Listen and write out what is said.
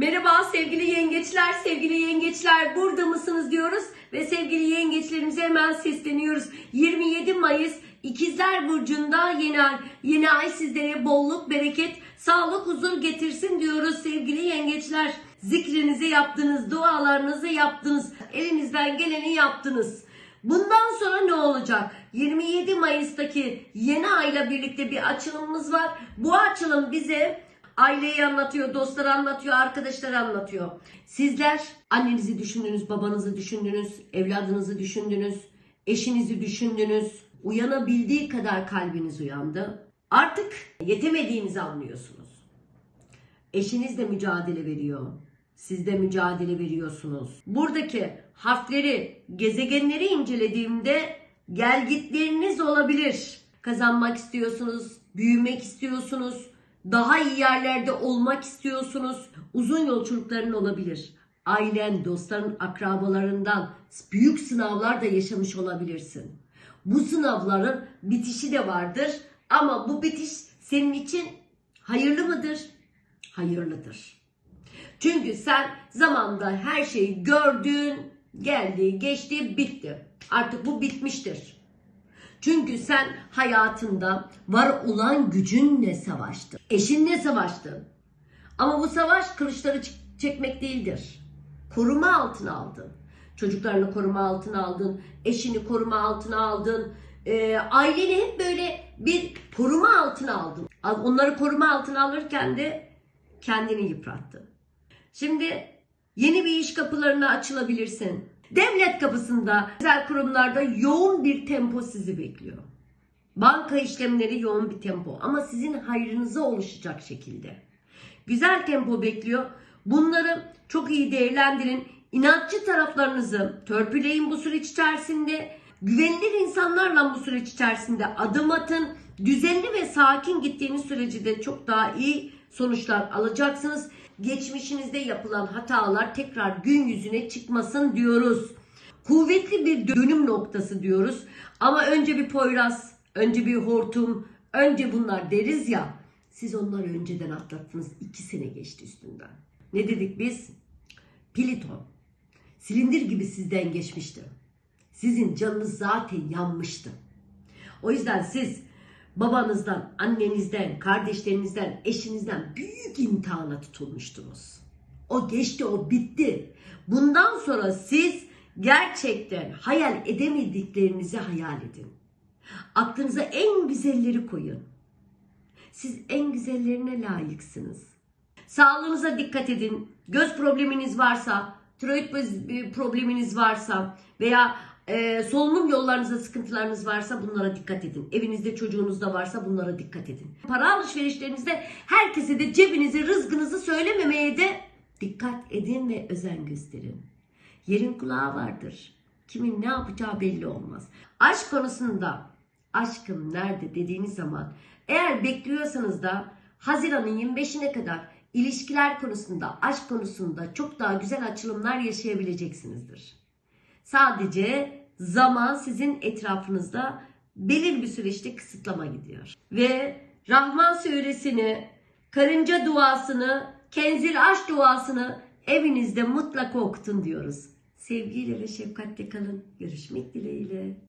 Merhaba sevgili yengeçler, sevgili yengeçler burada mısınız diyoruz ve sevgili yengeçlerimize hemen sesleniyoruz. 27 Mayıs İkizler Burcu'nda yeni ay, yeni ay sizlere bolluk, bereket, sağlık, huzur getirsin diyoruz sevgili yengeçler. Zikrinizi yaptınız, dualarınızı yaptınız, elinizden geleni yaptınız. Bundan sonra ne olacak? 27 Mayıs'taki yeni ayla birlikte bir açılımımız var. Bu açılım bize aileyi anlatıyor, dostları anlatıyor, arkadaşları anlatıyor. Sizler annenizi düşündünüz, babanızı düşündünüz, evladınızı düşündünüz, eşinizi düşündünüz. Uyanabildiği kadar kalbiniz uyandı. Artık yetemediğinizi anlıyorsunuz. Eşiniz de mücadele veriyor. Siz de mücadele veriyorsunuz. Buradaki harfleri, gezegenleri incelediğimde gelgitleriniz olabilir. Kazanmak istiyorsunuz, büyümek istiyorsunuz, daha iyi yerlerde olmak istiyorsunuz. Uzun yolculukların olabilir. Ailen, dostların, akrabalarından büyük sınavlar da yaşamış olabilirsin. Bu sınavların bitişi de vardır ama bu bitiş senin için hayırlı mıdır? Hayırlıdır. Çünkü sen zamanda her şeyi gördün, geldi, geçti, bitti. Artık bu bitmiştir. Çünkü sen hayatında var olan gücünle savaştın. Eşinle savaştın. Ama bu savaş kılıçları çekmek değildir. Koruma altına aldın. Çocuklarını koruma altına aldın. Eşini koruma altına aldın. Ee, aileni hep böyle bir koruma altına aldın. Al- Onları koruma altına alırken de kendini yıprattın. Şimdi yeni bir iş kapılarına açılabilirsin. Devlet kapısında, özel kurumlarda yoğun bir tempo sizi bekliyor. Banka işlemleri yoğun bir tempo ama sizin hayrınıza oluşacak şekilde. Güzel tempo bekliyor. Bunları çok iyi değerlendirin. İnatçı taraflarınızı törpüleyin bu süreç içerisinde. Güvenilir insanlarla bu süreç içerisinde adım atın. Düzenli ve sakin gittiğiniz sürece de çok daha iyi sonuçlar alacaksınız. Geçmişinizde yapılan hatalar tekrar gün yüzüne çıkmasın diyoruz. Kuvvetli bir dönüm noktası diyoruz. Ama önce bir Poyraz, önce bir hortum, önce bunlar deriz ya. Siz onları önceden atlattınız. iki sene geçti üstünden. Ne dedik biz? Pliton. Silindir gibi sizden geçmişti. Sizin canınız zaten yanmıştı. O yüzden siz babanızdan, annenizden, kardeşlerinizden, eşinizden büyük imtihana tutulmuştunuz. O geçti, o bitti. Bundan sonra siz gerçekten hayal edemediklerinizi hayal edin. Aklınıza en güzelleri koyun. Siz en güzellerine layıksınız. Sağlığınıza dikkat edin. Göz probleminiz varsa, tiroid bez- probleminiz varsa veya e, solunum yollarınızda sıkıntılarınız varsa bunlara dikkat edin. Evinizde çocuğunuz da varsa bunlara dikkat edin. Para alışverişlerinizde herkese de cebinizi, rızkınızı söylememeye de dikkat edin ve özen gösterin. Yerin kulağı vardır. Kimin ne yapacağı belli olmaz. Aşk konusunda aşkım nerede dediğiniz zaman eğer bekliyorsanız da Haziran'ın 25'ine kadar ilişkiler konusunda, aşk konusunda çok daha güzel açılımlar yaşayabileceksinizdir. Sadece zaman sizin etrafınızda belirli bir süreçte kısıtlama gidiyor. Ve Rahman suresini, karınca duasını, kenzil aşk duasını evinizde mutlaka okutun diyoruz. Sevgiyle ve şefkatle kalın. Görüşmek dileğiyle.